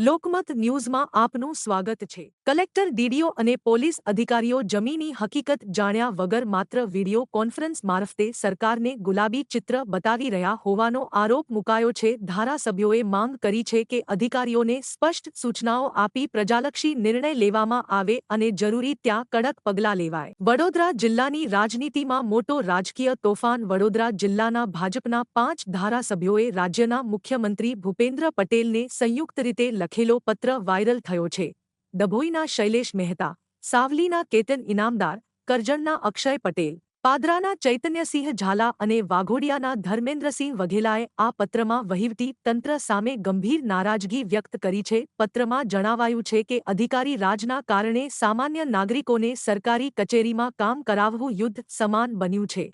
લોકમત ન્યૂઝમાં આપનું સ્વાગત છે. કલેક્ટર ડીડીઓ અને પોલીસ અધિકારીઓ જમીની હકીકત જાણ્યા વગર માત્ર વિડિયો કોન્ફરન્સ મારફતે સરકારને ગુલાબી ચિત્ર બતાવી રહ્યા હોવાનો આરોપ મુકાયો છે. ધારાસભ્યોએ માંગ કરી છે કે અધિકારીઓને સ્પષ્ટ સૂચનાઓ આપી પ્રજાલક્ષી નિર્ણય લેવામાં આવે અને જરૂરી ત્યાં કડક પગલાં લેવાય. વડોદરા જિલ્લાની રાજનીતિમાં મોટો રાજકીય તોફાન વડોદરા જિલ્લાના ભાજપના પાંચ ધારાસભ્યોએ રાજ્યના મુખ્યમંત્રી ભૂપેન્દ્ર પટેલને સંયુક્ત રીતે લખેલો પત્ર વાયરલ થયો છે. ડભોઈના શૈલેષ મહેતા, સાવલીના કેતન ઇનામદાર, કરજણના અક્ષય પટેલ, પાદરાના ચૈતન્યસિંહ ઝાલા અને વાઘોડિયાના ધર્મેન્દ્રસિંહ વઘેલાએ આ પત્રમાં વહીવટી તંત્ર સામે ગંભીર નારાજગી વ્યક્ત કરી છે. પત્રમાં જણાવાયું છે કે અધિકારી રાજના કારણે સામાન્ય નાગરિકોને સરકારી કચેરીમાં કામ કરાવવું યુદ્ધ સમાન બન્યું છે.